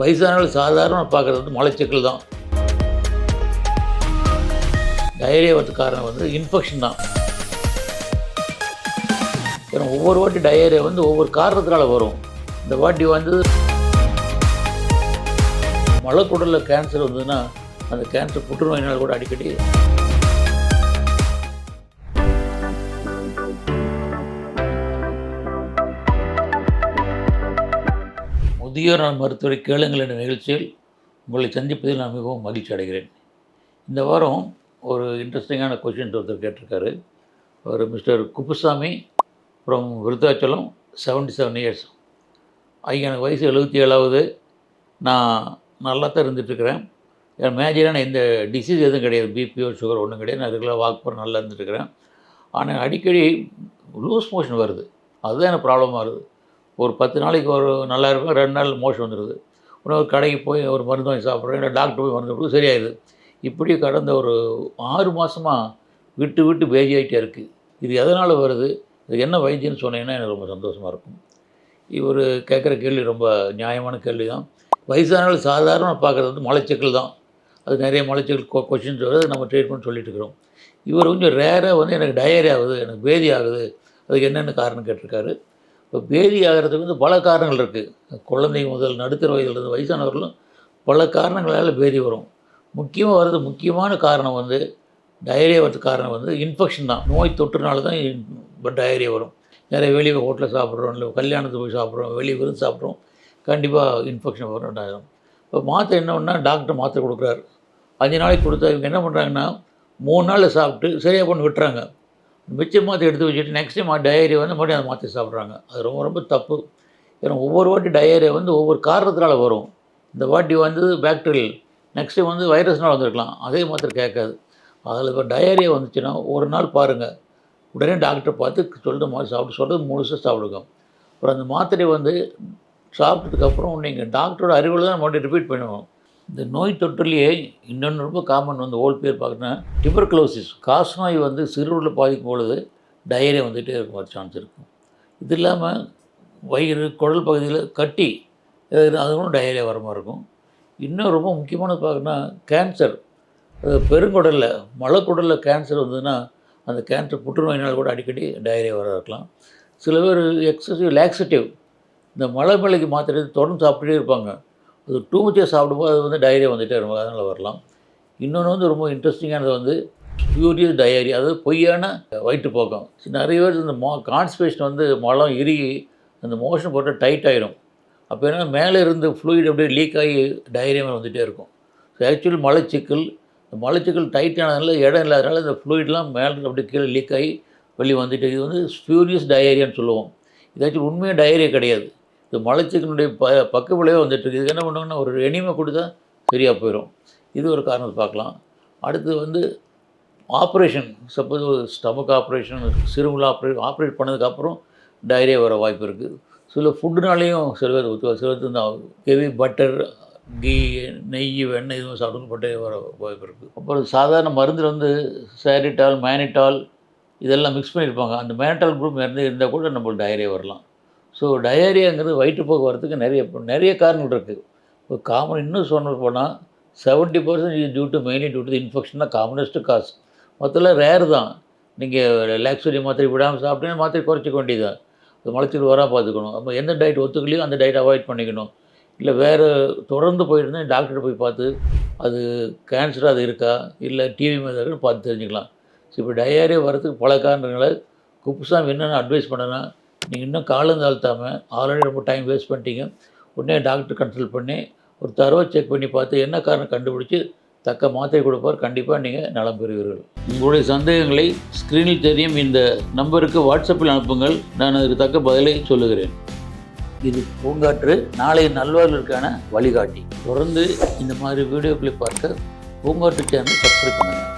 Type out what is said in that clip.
வயசானவர்கள் சாதாரண பார்க்குறது வந்து மலைச்சிக்கல் தான். டயரியா வரது காரணம் வந்து இன்ஃபெக்ஷன் தான். ஏன்னா ஒவ்வொரு வாட்டி டயரியா வந்து ஒவ்வொரு காரணத்தினால வரும். இந்த வாட்டி வந்து மலக்குடலில் கேன்சர் வந்ததுன்னா அந்த கேன்சர் புற்றுநோயினால் கூட அடிக்கடி முதியோர் நல மருத்துவரை கேளுங்கள் என்ற நிகழ்ச்சியில் உங்களை சந்திப்பதில் நான் மிகவும் மகிழ்ச்சி அடைகிறேன். இந்த வாரம் ஒரு இன்ட்ரெஸ்டிங்கான கொஷின்ஸ் ஒருத்தர் கேட்டிருக்காரு. ஒரு mister Kuppusamy from Virudhachalam seventy seven years ஐயா எனக்கு வயசு எழுபத்தி ஏழாவது. நான் நல்லா தான் இருந்துகிட்ருக்கிறேன் என் மேஜரான எந்த டிசீஸ் எதுவும் கிடையாது. பிபிஓ சுகர் ஒன்றும் கிடையாது. நான் ரெகுலராக வாக் போகிற நல்லா இருந்துட்டுருக்கிறேன். ஆனால் அடிக்கடி லூஸ் மோஷன் வருது. அதுதான் எனக்கு ப்ராப்ளமாக வருது. ஒரு பத்து நாளைக்கு ஒரு நல்லா இருக்கும் ரெண்டு நாள் மோஷன் வந்துடுது உடனே ஒரு கடைக்கு போய் ஒரு மருந்து வாங்கி சாப்பிட்றேன் இல்லை டாக்டர் போய் மருந்து கொடுத்து சரியாயிடுது. இப்படி கடந்த ஒரு ஆறு மாதமாக விட்டு விட்டு பேஜியாகிட்டே இருக்குது இது எதனால் வருது? இது என்ன வைத்தியம்னு சொன்னீங்கன்னா எனக்கு ரொம்ப சந்தோஷமாக இருக்கும். இவர் கேட்குற கேள்வி ரொம்ப நியாயமான கேள்வி தான் வயசானவர்கள் சாதாரண பார்க்குறது வந்து மலச்சிக்கல் தான். அது நிறைய மலச்சிக்கல் கொ கொஷின்ஸ் வருது நம்ம ட்ரீட்மெண்ட் சொல்லிட்டு இருக்கிறோம். இவர் கொஞ்சம் ரேராக வந்து எனக்கு டயரி ஆகுது எனக்கு பேதி ஆகுது அதுக்கு என்னென்ன காரணம் கேட்டிருக்காரு? இப்போ பேதி ஆகிறதுக்கு வந்து பல காரணங்கள் இருக்குது குழந்தை முதல் நடுத்தர வயதிலிருந்து வயசானவர்களும் பல காரணங்களால் பேதி வரும். முக்கியமாக வர்றது முக்கியமான காரணம் வந்து டயரியா வரது காரணம் வந்து இன்ஃபெக்ஷன் தான். நோய் தொற்றுனால தான் இப்போ டயரியா வரும். நிறைய வெளியே ஹோட்டலில் சாப்பிட்றோம் இல்லை கல்யாணத்துக்கு போய் சாப்பிட்றோம் வெளியே விருந்து சாப்பிட்றோம் கண்டிப்பாக இன்ஃபெக்ஷன் வரும் ஆயிரும் இப்போ மாத்திரை என்ன பண்ணால் டாக்டர் மாத்திரை கொடுக்குறாரு. அஞ்சு நாளைக்கு கொடுத்தா இவங்க என்ன பண்ணுறாங்கன்னா மூணு நாளில் சாப்பிட்டு சரியாக பண்ணி விட்டுறாங்க. மிச்சமாக மாத்திரை எடுத்து வச்சுட்டு நெக்ஸ்ட் டைம் டயரி வந்து மறுபடியும் அந்த மாற்றி சாப்பிட்றாங்க. அது ரொம்ப ரொம்ப தப்பு. ஏன்னா ஒவ்வொரு வாட்டி டயரி வந்து ஒவ்வொரு காரணத்தினால வரும். இந்த வாட்டி வந்து பேக்டீரியல் நெக்ஸ்ட் டைம் வந்து வைரஸ்னால் வந்திருக்கலாம். அதே மாத்திரை கேட்காது. அதில் இப்போ டயரியா வந்துச்சுன்னா ஒரு நாள் பாருங்கள் உடனே டாக்டரை பார்த்து சொல்கிற மாதிரி சாப்பிட்டு சொல்கிறது முழுசாக சாப்பிடுங்க. அப்புறம் அந்த மாத்திரை வந்து சாப்பிட்டதுக்கப்புறம் நீங்கள் டாக்டரோட அறிவில் தான் மறுபடியும் ரிப்பீட் பண்ணுவோம் இந்த நோய் தொற்றுலேயே இன்னொன்று ரொம்ப காமன் வந்து ஓல்ட் பேர் பார்க்குறேன்னா டிபர்க்ளோசிஸ் காசு நோய் வந்து சிறுவில் பாதிக்கும் பொழுது டயரியா வந்துகிட்டே இருக்கும் சான்ஸ் இருக்கும். இது இல்லாமல் வயிறு குடல் பகுதியில் கட்டி அதுவும் டயரியா வர மாதிரி இருக்கும். இன்னும் ரொம்ப முக்கியமானது பார்க்கணுன்னா கேன்சர் பெருங்குடலில் மலக்குடலில் கேன்சர் வந்ததுன்னா அந்த கேன்சர் புற்றுநோயினால் கூட அடிக்கடி டயரியா வர இருக்கலாம். சில பேர் எக்ஸசிவ் லேக்ஸட்டிவ் இந்த மலை மலைக்கு மாத்திரை தொடர்ந்து சாப்பிட்டுட்டே இருப்பாங்க. அது டூ மச்சே சாப்பிடும்போது அது வந்து டயரியா வந்துகிட்டே இருக்கும். அதனால் வரலாம். இன்னொன்று வந்து ரொம்ப இன்ட்ரெஸ்டிங்கானது வந்து ஃபியூரியஸ் டயரி அதாவது பொய்யான வயிற்றுப்போக்கம். நிறைய பேர் இந்த மோ கான்ஸ்பேஷன் வந்து மலம் இறுகி அந்த மோஷன் போட்டு டைட் ஆகிடும் அப்போ என்ன மேலே இருந்து ஃப்ளூயிட் அப்படியே லீக் ஆகி டயரியா வந்துகிட்டே இருக்கும். ஸோ ஆக்சுவலி மலைச்சிக்கல் இந்த மலைச்சிக்கல் டைட் ஆனதுனால இடம் இல்லாதனால இந்த ஃப்ளூயிட்லாம் மேலே அப்படியே கீழே லீக் ஆகி வெளியே வந்துட்டு இது வந்து ஃபியூரியஸ் டயரியான்னு சொல்லுவோம். இதாச்சும் உண்மையாக டயரியா கிடையாது. இது மலச்சிக்கலுடைய ப பக்க விளைவாக வந்துட்டுருக்கு. இதுக்கு என்ன பண்ணுவாங்கன்னா ஒரு எனிமை கொடுத்தா சரியாக போயிடும் இது ஒரு காரணத்தை பார்க்கலாம். அடுத்து வந்து ஆப்ரேஷன். சப்போஸ் ஒரு ஸ்டமக் ஆப்ரேஷன் சிறுமுல ஆப்ரேட் ஆப்ரேட் பண்ணதுக்கப்புறம் டைரியா வர வாய்ப்பு இருக்குது சில ஃபுட்டுனாலேயும் சில பேர் ஒத்து சில பேர் இந்த ஹெவி பட்டர் கீ நெய் வெண்ணெய் இதுவும் சாப்பிட்டு பட்டே வர வாய்ப்பு இருக்குது அப்புறம் சாதாரண மருந்தில் வந்து சேரிட்டால் மேனிட்டால் இதெல்லாம் மிக்ஸ் பண்ணியிருப்பாங்க. அந்த மேனிட்டால் குரூப் இருந்து இருந்தால் கூட நம்மளுக்கு டயரியா வரலாம். ஸோ டயரியாங்கிறது வயிற்றுப்போக்கு வரத்துக்கு நிறைய நிறைய காரணங்கள் இருக்குது இப்போ காமன் இன்னும் சொன்ன போனால் seventy percent due to mainly due to infection தான் காமனஸ்ட்டு காசு மொத்தத்தில் ரேர் தான். நீங்கள் லாக்ஸரி மாத்திரை விடாமல் சாப்பிட்டீங்கன்னா மாத்திரை குறைச்சிக்க வேண்டியதான் அது மலைச்சூர் வராமல் பார்த்துக்கணும். அப்போ எந்த டயட் ஒத்துக்கலையோ அந்த டயட் அவாய்ட் பண்ணிக்கணும். இல்லை வேறு தொடர்ந்து போயிருந்தா டாக்டர் போய் பார்த்து அது கேன்சர் அது இருக்கா? இல்லை டிவி மாதிரி இருக்குன்னு பார்த்து தெரிஞ்சுக்கலாம். ஸோ இப்போ டயரியா வரதுக்கு பல காரணங்களை குப்புசாமி என்னென்ன அட்வைஸ் பண்ணனா நீங்கள் இன்னும் காலம் தாழ்த்தாமல் ஆல்ரெடி ரொம்ப டைம் வேஸ்ட் பண்ணிட்டீங்க. உடனே டாக்டர் கன்சல்ட் பண்ணி ஒரு தரவை செக் பண்ணி பார்த்து என்ன காரணம் கண்டுபிடிச்சி தக்க மாத்திரை கொடுப்பார். கண்டிப்பாக நீங்கள் நலம் பெறுவீர்கள். உங்களுடைய சந்தேகங்களை ஸ்க்ரீனில் தெரியும். இந்த நம்பருக்கு வாட்ஸ்அப்பில் அனுப்புங்கள். நான் அதுக்கு தக்க பதிலை சொல்லுகிறேன். இது பூங்காற்று நாளைய நல்வாழ்வுக்கான வழிகாட்டி. தொடர்ந்து இந்த மாதிரி வீடியோக்களை பார்க்க பூங்காற்று சேனல் சப்ஸ்கிரைப் பண்ணுங்கள்